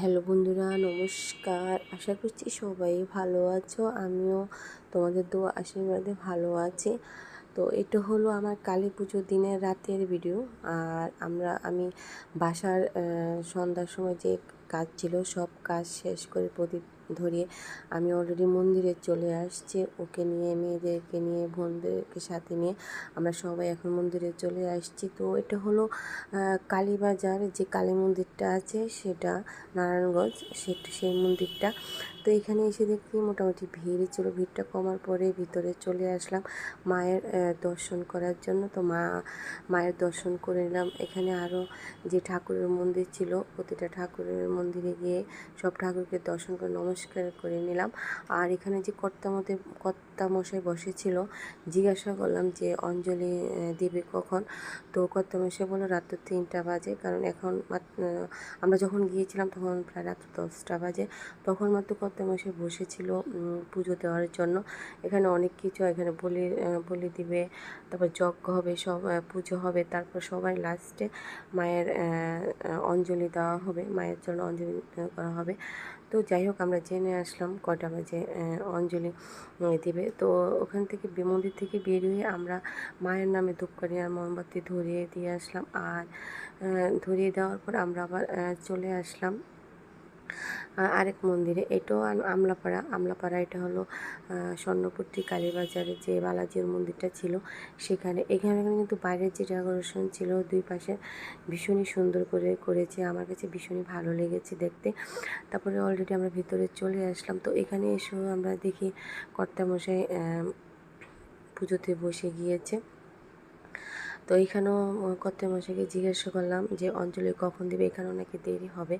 Hello বন্ধুরা, নমস্কার। আশা করছি সবাই ভালো আছো, আমিও তোমাদের দু আশীর্বাদে ভালো আছি। তো এটা হলো আমার কালী পুজোর দিনের রাতের ভিডিও আর আমরা, আমি বাসার সন্ধ্যার সময় যে কাজ ছিল, সব কাজ শেষ করে প্রদীপ ধরিয়ে আমি অলরেডি মন্দিরে চলে আসছি। ওকে নিয়ে, মেয়েদেরকে নিয়ে, বোনদেরকে সাথে নিয়ে আমরা সবাই এখন মন্দিরে চলে আসছি। তো এটা হলো কালীবাজার যে কালী মন্দিরটা আছে সেটা, নারায়ণগঞ্জ সেটা সেই মন্দিরটা। তো এখানে এসে দেখি মোটামুটি ভিড় ছিল ভিড়টা কমার পরে ভিতরে চলে আসলাম মায়ের দর্শন করার জন্য। তো মা, মায়ের দর্শন করে নিলাম। এখানে আরও যে ঠাকুরের মন্দির ছিল, প্রতিটা ঠাকুরের মন্দিরে গিয়ে সব ঠাকুরকে দর্শন করে, নমস্কার করে নিলাম। আর এখানে যে কর্তা মতে, কর্তা মশাই বসেছিল, জিজ্ঞাসা করলাম যে, অঞ্জলি দেবে কখন? তো কর্তা মশাই বলল রাত তিনটা বাজে। কারণ এখন আমরা যখন গিয়েছিলাম তখন প্রায় রাত দশটা বাজে। তখন মাত্র কর্তা মশাই বসেছিল পুজো দেওয়ার জন্য। এখানে অনেক কিছু, এখানে বলি বলি দিবে, তারপর যজ্ঞ হবে, সব পুজো হবে, তারপর সবাই লাস্টে মায়ের অঞ্জলি দেওয়া হবে, মায়ের জন্য অঞ্জলি করা হবে। তো যাই হোক, আমরা জেনে আসলাম কটা বাজে অঞ্জলি দিবে। তো ওখান থেকে মন্দির থেকে বেরিয়ে আমরা মায়ের নামে ধূপকাঠি আর মোমবাতি ধরিয়ে দিয়ে আসলাম। আর ধরিয়ে দেওয়ার পর আমরা আবার চলে আসলাম আরেক মন্দিরে। এটাও আমলাপাড়া আমলাপাড়া এটা হলো আহ, স্বর্ণপট্টি কালীবাজারে যে বালাজির মন্দিরটা ছিল সেখানে। এখানে কিন্তু বাইরের যে ডেকোরেশন ছিল দুই পাশে ভীষণই সুন্দর করে করেছে। আমার কাছে ভীষণই ভালো লেগেছে দেখতে। তারপরে অলরেডি আমরা ভিতরে চলে আসলাম। তো এখানে এসেও আমরা দেখি কর্তামশাই পুজোতে বসে গিয়েছে। তো এখানেও কর্তা মশাইকে জিজ্ঞাসা করলাম যে, অঞ্জলি কখন দিবে? এখানেও নাকি দেরি হবে।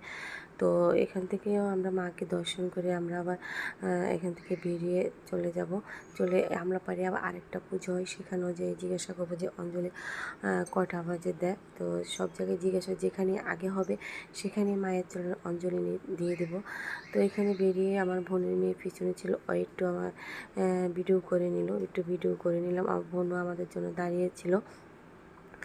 তো এখান থেকেও আমরা মাকে দর্শন করে আমরা আবার এখান থেকে বেরিয়ে চলে যাব। চলে আমরা পারি আবার আরেকটা পুজো হয়, সেখানেও যে জিজ্ঞাসা করব যে, অঞ্জলি কটা বাজে দেয়? তো সব জায়গায় জিজ্ঞাসা যেখানে আগে হবে, সেখানে মায়ের জন্য অঞ্জলি দিয়ে দেবো। তো এখানে বেরিয়ে আমার বোনের মেয়ে পিছনে ছিল, ও একটু আমার ভিডিও করে নিল, একটু ভিডিও করে নিলাম। আমার বোনও আমাদের জন্য দাঁড়িয়েছিল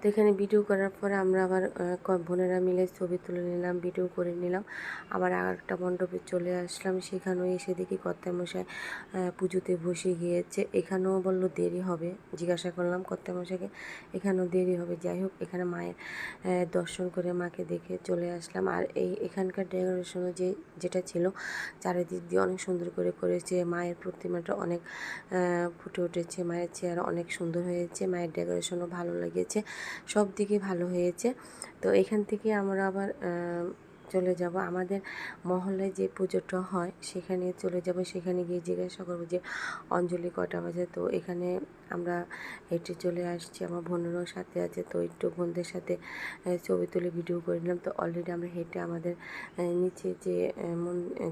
তো এখানে ভিডিও করার পরে আমরা আবার বোনেরা মিলে ছবি তুলে নিলাম, ভিডিও করে নিলাম। আবার আর একটা মণ্ডপে চলে আসলাম, সেখানেও এসে দেখি কর্তামশাই পুজোতে বসে গিয়েছে। এখানেও বলল দেরি হবে, জিজ্ঞাসা করলাম কর্তামশাইকে এখানেও দেরি হবে, যাই হোক, এখানে মায়ের দর্শন করে মাকে দেখে চলে আসলাম। আর এই এখানকার ডেকোরেশনও যে, যেটা ছিল, চারিদিক দিয়ে অনেক সুন্দর করে করেছে, মায়ের প্রতিমাটা অনেক ফুটে উঠেছে, মায়ের চেয়ার অনেক সুন্দর হয়েছে, মায়ের ডেকোরেশনও ভালো লেগেছে। সব দিকে ভালো হয়েছে। তো এখান থেকে আমরা আবার চলে যাব। আমাদের মহলে যে পুজোটা হয়, সেখানে চলে যাব। সেখানে গিয়ে জিজ্ঞাসা করব যে, অঞ্জলি কটা বাজে? তো এখানে আমরা হেঁটে চলে আসছি। আমার বোনেরও সাথে আছে, তো একটু বোনদের সাথে ছবি তুলে ভিডিও করে নিলাম। তো অলরেডি আমরা হেঁটে আমাদের নিচে যে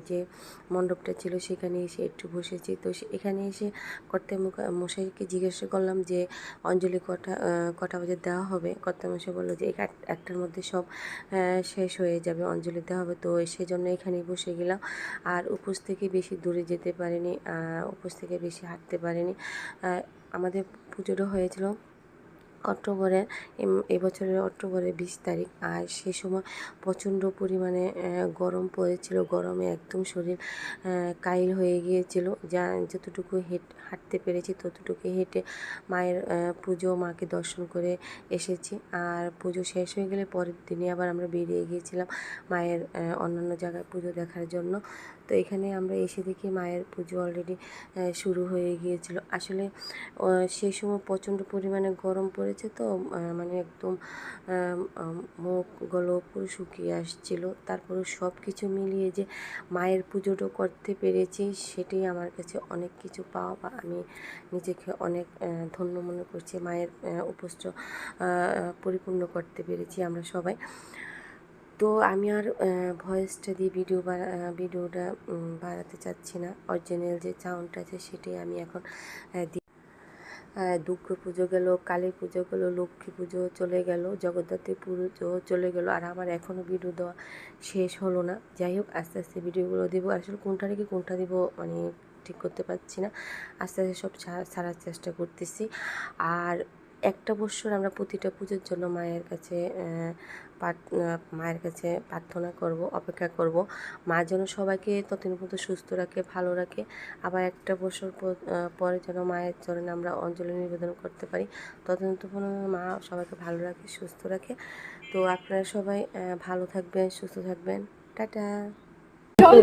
যে মণ্ডপটা ছিল, সেখানে এসে একটু বসেছি। তো এখানে এসে কর্তা মশাইকে জিজ্ঞাসা করলাম যে, অঞ্জলি কটা কটা বাজে দেওয়া হবে? কর্তা মশাই বলল যে, এক- একটার মধ্যে সব শেষ হয়ে যাবে অঞ্জলি দেওয়া হবে, তো সেজন্য এখানে বসে গেলাম। আর উপোস থেকে বেশি দূরে যেতে পারিনি উপোস থেকে বেশি হাঁটতে পারিনি। আমাদের পুজোটা হয়েছিল অক্টোবরের, এম- এবছরের অক্টোবরের বিশ তারিখ। আর সে সময় প্রচণ্ড পরিমাণে গরম পড়েছিল। গরমে একদম শরীর কাইল হয়ে গিয়েছিল। যা যতটুকু হেঁট, হাঁটতে পেরেছি ততটুকু হেঁটে মায়ের পুজো, মাকে দর্শন করে এসেছি। আর পুজো শেষ হয়ে গেলে পরের দিনে আবার আমরা বেরিয়ে গিয়েছিলাম মায়ের অন্যান্য জায়গায় পুজো দেখার জন্য। তো এখানে আমরা এসে দেখি মায়ের পুজো অলরেডি শুরু হয়ে গিয়েছিল। আসলে সেই সময় প্রচণ্ড পরিমাণে গরম পড়েছে তো মানে একদম আম, মুখগুলো পুরো শুকিয়ে আসছিল। তারপরে সব কিছু মিলিয়ে যে মায়ের পুজোটা করতে পেরেছি সেটাই আমার কাছে অনেক কিছু পাওয়া বা আমি নিজেকে অনেক ধন্য মনে করছি মায়ের উপস্থ পরিপূর্ণ করতে পেরেছি আমরা সবাই। তো আমি আর ভয়েসটা দিয়ে ভিডিও ভিডিওটা বাড়াতে চাচ্ছি না। অরিজিনাল যে সাউন্ডটা আছে সেটাই আমি এখন দুর্গা পুজো গেল, কালী পুজো গেল, লক্ষ্মী পুজো চলে গেল, জগদ্ধাত্রী পুজো চলে গেল, আর আমার এখনও ভিডিও দেওয়া শেষ হলো না। যাই হোক, আস্তে আস্তে ভিডিওগুলো দিব। আসলে কোনটা রেখে কোনটা দিব মানে ঠিক করতে পারছি না। আস্তে আস্তে সব সারার চেষ্টা করতেছি। আর একটা বছর আমরা প্রতিটা পুজোর জন্য মায়ের কাছে মায়ের কাছে প্রার্থনা করব অপেক্ষা করব। মা যেন সবাইকে ততদিন পর্যন্ত সুস্থ রাখে ভালো রাখে। আবার একটা বছর পর- পরে যেন মায়ের চরণে আমরা অঞ্জলি নিবেদন করতে পারি। ততদিন তো পর্যন্ত মা সবাইকে ভালো রাখে সুস্থ রাখে। তো আপনারা সবাই ভালো থাকবেন সুস্থ থাকবেন। টাটা। হবে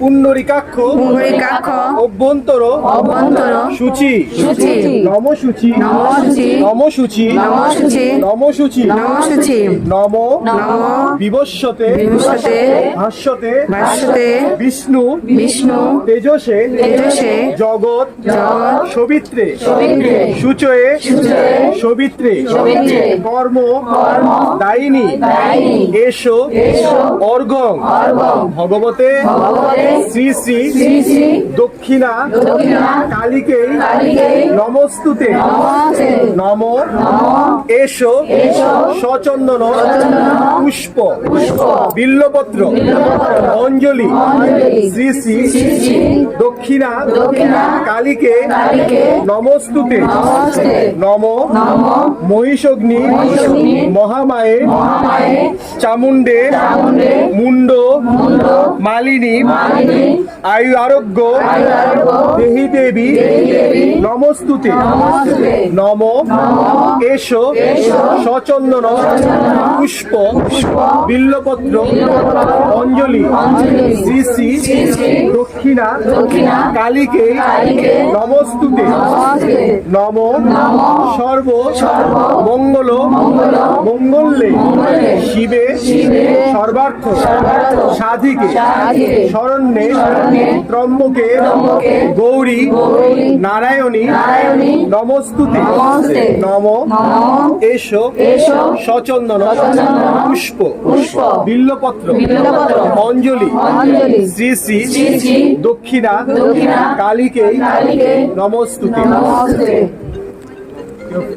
পুণ্ডরিকাক্ষ পুণ্ডরিকাক্ষ অভ্যন্তর অভ্যন্তর সূচি সূচি নম নম ভাষ্যতে বিষ্ণু বিষ্ণু তেজসে তেজসে জগৎ জগৎ সবিত্রে সবিত্রে সূচয়ে সূচয়ে সবিত্রে সবিত্রে কর্ম কর্ম দায়িনী দায়িনী এসো এসো। অর্ঘং ভগবতে শ্রী শ্রী দক্ষিণা। কালীকে নমস্তুতে। নমস্তে। নম। এসো। সচন্দন। পুষ্প। বিল্লপত্র। অঞ্জলি। শ্রী শ্রী দক্ষিণা। কালীকে নমস্তুতে। নমস্তে। নম। মহিষগ্নি। মহামায়ে। মহামায়ে। চামুণ্ডে চামুণ্ডে মুন্ড মালিনী আয়ু আরোগ্য দেহি দেবী নমস্তুতে। নম এসো সচন্দন পুষ্প বিল্লপত্র অঞ্জলি শ্রী শ্রী দক্ষিণা কালীকে নমস্তুতে। নমস্তে নম সর্ব মঙ্গল মঙ্গলে শিবে সর্বার্থ সাধিকে শরণ্যে ত্রম্বকে গৌরী নারায়ণী নমস্তুতে নম এসো সচন্দন পুষ্প বিল্লপত্র অঞ্জলি শ্রী শ্রী দক্ষিণা কালীকে নমস্তুতে। নমস্তে।